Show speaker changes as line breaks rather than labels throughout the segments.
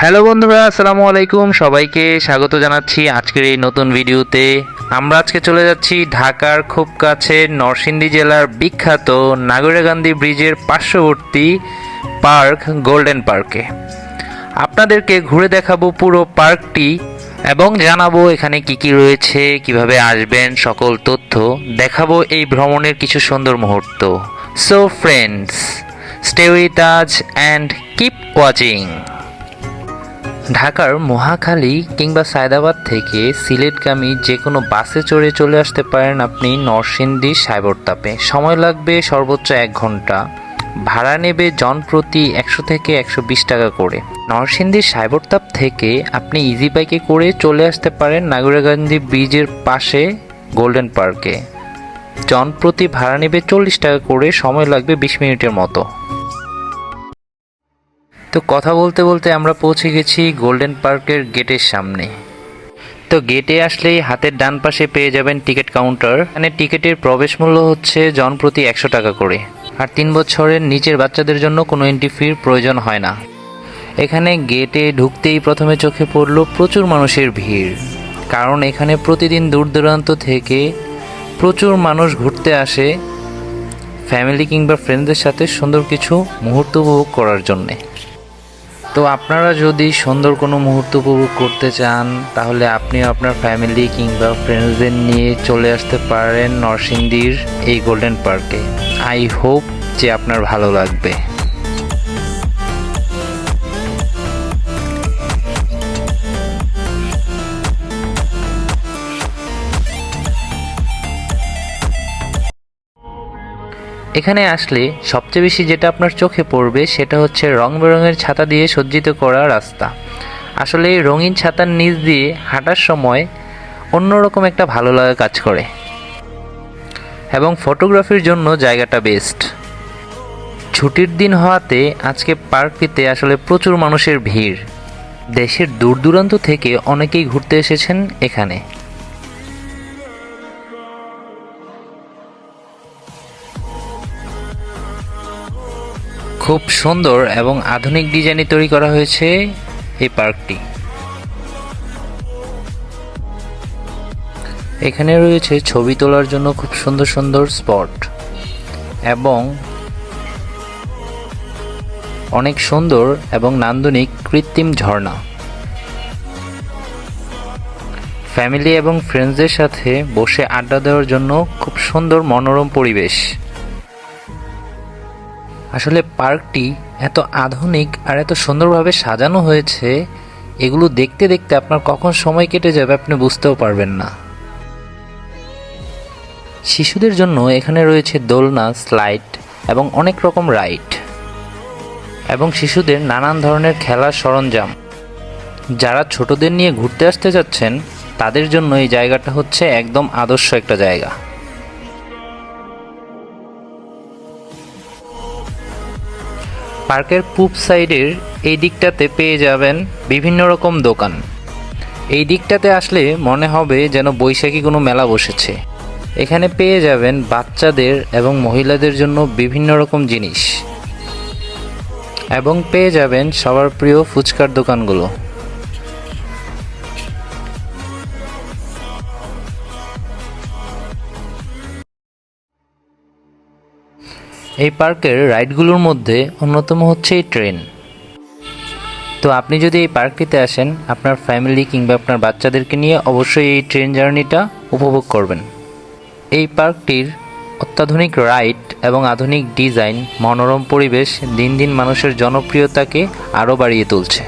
Hello বন্ধুরা, আসসালামু আলাইকুম। সবাইকে স্বাগত জানাচ্ছি আজকের এই নতুন ভিডিওতে। আমরা আজকে চলে যাচ্ছি ঢাকার খুব কাছে নরসিংদী জেলার বিখ্যাত নাগরিকাগান্ধী ব্রিজের পার্শ্ববর্তী পার্ক, গোল্ডেন পার্কে। আপনাদেরকে ঘুরে দেখাবো পুরো পার্কটি এবং জানাব এখানে কি কি রয়েছে, কীভাবে আসবেন, সকল তথ্য। দেখাবো এই ভ্রমণের কিছু সুন্দর মুহূর্ত। So friends stay with us and keep watching ঢাকার মহাখালী কিংবা সায়দাবাদ থেকে সিলেটগামী যে কোনো বাসে চড়ে চলে আসতে পারেন আপনি নরসিংদী সাইবরতাপে সময় লাগবে সর্বোচ্চ এক ঘণ্টা। ভাড়া নেবে জনপ্রতি একশো থেকে একশো বিশ টাকা করে। নরসিংদীর সাইবরতাপ থেকে আপনি ইজি বাইকে করে চলে আসতে পারেন নাগরিকাগান্ধী ব্রিজের পাশে গোল্ডেন পার্কে জনপ্রতি ভাড়া নেবে চল্লিশ টাকা করে, সময় লাগবে বিশ মিনিটের মতো। তো কথা বলতে বলতে আমরা পৌঁছে গেছি গোল্ডেন পার্কের গেটের সামনে। তো গেটে আসলেই হাতের ডান পাশে পেয়ে যাবেন টিকিট কাউন্টার এখানে টিকিটের প্রবেশ মূল্য হচ্ছে জনপ্রতি একশো টাকা করে। আর তিন বছরের নিচের বাচ্চাদের জন্য কোনো এন্ট্রি ফির প্রয়োজন হয় না। এখানে গেটে ঢুকতেই প্রথমে চোখে পড়ল প্রচুর মানুষের ভিড়। কারণ এখানে প্রতিদিন দূর দূরান্ত থেকে প্রচুর মানুষ ঘুরতে আসে ফ্যামিলি কিংবা ফ্রেন্ডদের সাথে সুন্দর কিছু মুহূর্ত উপভোগ করার জন্যে। তো আপনারা যদি সুন্দর কোনো মুহূর্ত উপভোগ করতে চান, তাহলে আপনি আপনার ফ্যামিলি কিংবা ফ্রেন্ডসদের নিয়ে চলে আসতে পারেন নরসিংদীর এই গোল্ডেন পার্কে আই হোপ যে আপনার ভালো লাগবে। এখানে আসলে সবচেয়ে বেশি যেটা আপনার চোখে পড়বে সেটা হচ্ছে রং বেরঙের ছাতা দিয়ে সজ্জিত করা রাস্তা। আসলে এই রঙিন ছাতার নিচ দিয়ে হাঁটার সময় অন্যরকম একটা ভালো লাগা কাজ করে। এবং ফটোগ্রাফির জন্য জায়গাটা বেস্ট ছুটির দিন হওয়াতে আজকে পার্কটিতে আসলে প্রচুর মানুষের ভিড়। দেশের দূর দূরান্ত থেকে অনেকেই ঘুরতে এসেছেন এখানে। খুব সুন্দর এবং আধুনিক ডিজাইনে তৈরি করা হয়েছে এই পার্কটি। এখানে রয়েছে ছবি তোলার জন্য খুব সুন্দর সুন্দর স্পট এবং অনেক সুন্দর এবং নান্দনিক কৃত্রিম ঝর্ণা। ফ্যামিলি এবং ফ্রেন্ডসদের সাথে বসে আড্ডা দেওয়ার জন্য খুব সুন্দর মনোরম পরিবেশ। আসলে পার্কটি এত আধুনিক আর এত সুন্দরভাবে সাজানো হয়েছে, এগুলো দেখতে দেখতে আপনার কখন সময় কেটে যাবে আপনি বুঝতেও পারবেন না। শিশুদের জন্য এখানে রয়েছে দোলনা, স্লাইড এবং অনেক রকম রাইড এবং শিশুদের নানান ধরনের খেলার সরঞ্জাম। যারা ছোটদের নিয়ে ঘুরতে আসতে যাচ্ছেন, তাদের জন্য এই জায়গাটা হচ্ছে একদম আদর্শ একটা জায়গা। পার্কের পূব সাইডের এই দিকটাতে পেয়ে যাবেন বিভিন্ন রকম দোকান। এই দিকটাতে আসলে মনে হবে যেন বৈশাখী কোনো মেলা বসেছে। এখানে পেয়ে যাবেন বাচ্চাদের এবং মহিলাদের জন্য বিভিন্ন রকম জিনিস। এবং পেয়ে যাবেন সবার প্রিয় ফুচকার দোকানগুলো। এই পার্কের রাইডগুলোর মধ্যে অন্যতম হচ্ছে এই ট্রেন। তো আপনি যদি এই পার্কটিতে আসেন, আপনার ফ্যামিলি কিংবা আপনার বাচ্চাদেরকে নিয়ে অবশ্যই এই ট্রেন জার্নিটা উপভোগ করবেন। এই পার্কটির অত্যাধুনিক রাইড এবং আধুনিক ডিজাইন মনোরম পরিবেশ দিন দিন মানুষের জনপ্রিয়তাকে আরও বাড়িয়ে তুলছে।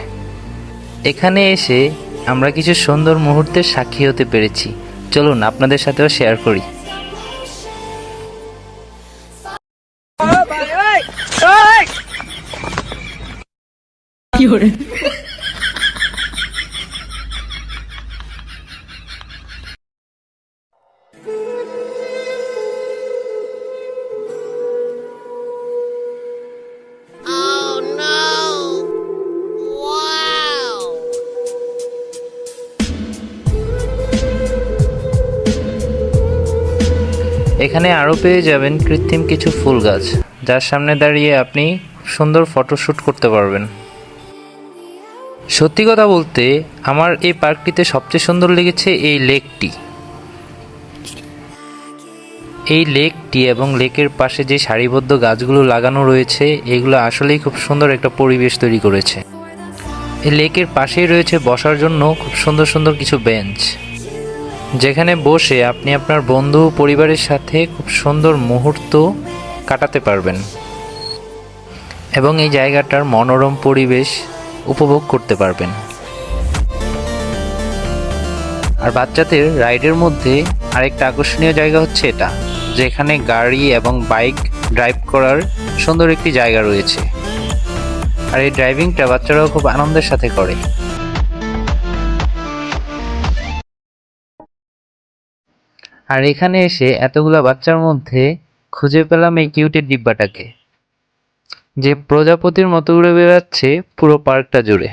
এখানে এসে আমরা কিছু সুন্দর মুহূর্তের সাক্ষী হতে পেরেছি। চলুন আপনাদের সাথেও শেয়ার করি।
Oh!
এখানে আরও পেয়ে যাবেন কৃত্রিম কিছু ফুল গাছ যার সামনে দাঁড়িয়ে আপনি সুন্দর ফটোশ্যুট করতে পারবেন। সত্যি কথা বলতে আমার এই পার্কটিতে সবচেয়ে সুন্দর লেগেছে এই লেকটি। এই লেকটি এবং লেকের পাশে যে সারিবদ্ধ গাছগুলো লাগানো রয়েছে, এগুলো আসলেই খুব সুন্দর একটা পরিবেশ তৈরি করেছে। এই লেকের পাশেই রয়েছে বসার জন্য খুব সুন্দর সুন্দর কিছু বেঞ্চ। যেখানে বসে আপনি আপনার বন্ধু পরিবারের সাথে খুব সুন্দর মুহূর্ত কাটাতে পারবেন। এবং এই জায়গাটার মনোরম পরিবেশ উপভোগ করতে পারবেন। আর বাচ্চাদের রাইডের মধ্যে আরেকটা আকর্ষণীয় জায়গা হচ্ছে এটা, যেখানে গাড়ি এবং বাইক ড্রাইভ করার সুন্দর একটি জায়গা রয়েছে। আর এই ড্রাইভিংটা বাচ্চারাও খুব আনন্দের সাথে করে। আর এখানে এসে এতগুলা বাচ্চার মধ্যে খুঁজে পেলাম এই কিউটের ডিব্বাটাকে। যে প্রজাপতির মতো উড়ে বেড়াচ্ছে পুরো পার্কটা জুড়ে।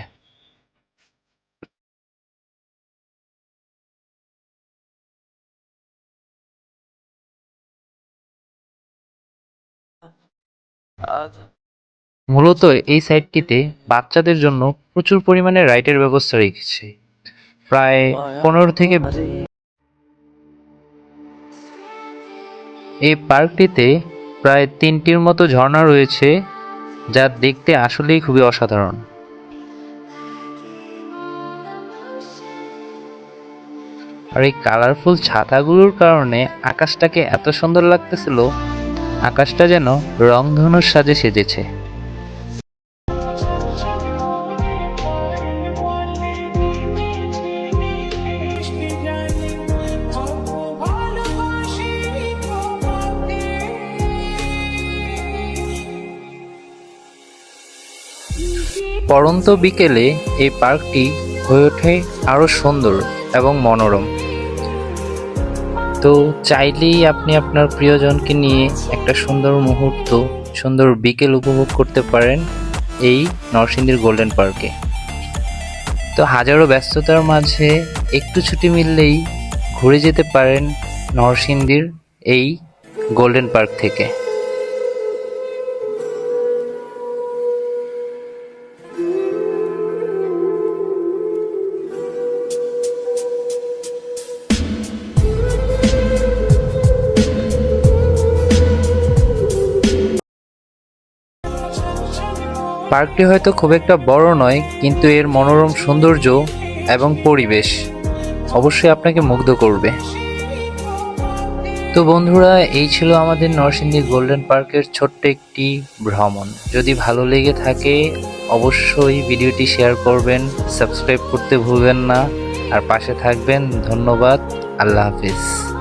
মূলত এই সাইটটিতে বাচ্চাদের জন্য প্রচুর পরিমাণে রাইডের ব্যবস্থা রেখেছে। প্রায় পনেরো থেকে এই পার্কটিতে প্রায় তিনটির মতো ঝর্ণা রয়েছে। যা দেখতে আসলেই খুবই অসাধারণ। আর এই কালারফুল ছাতাগুলোর কারণে আকাশটাকে এত সুন্দর লাগতেছিল, আকাশটা যেন রংধনুর সাজে সেজেছে। পরন্ত বিকেলে এই পার্কটি হয়ে ওঠে আরও সুন্দর এবং মনোরম। তো চাইলেই আপনি আপনার প্রিয়জনকে নিয়ে একটা সুন্দর মুহূর্ত, সুন্দর বিকেল উপভোগ করতে পারেন এই নরসিংদীর গোল্ডেন পার্কে। তো হাজারো ব্যস্ততার মাঝে একটু ছুটি মিললেই ঘুরে যেতে পারেন নরসিংদীর এই গোল্ডেন পার্ক থেকে। পার্কটি হয়তো খুব একটা বড় নয়, কিন্তু এর মনোরম সৌন্দর্য এবং পরিবেশ অবশ্যই আপনাকে মুগ্ধ করবে। তো বন্ধুরা, এই ছিল আমাদের নরসিংদী গোল্ডেন পার্কের ছোট্ট একটি ভ্রমণ। যদি ভালো লেগে থাকে, অবশ্যই ভিডিওটি শেয়ার করবেন, সাবস্ক্রাইব করতে ভুলবেন না। আর পাশে থাকবেন। ধন্যবাদ। আল্লাহ হাফিজ।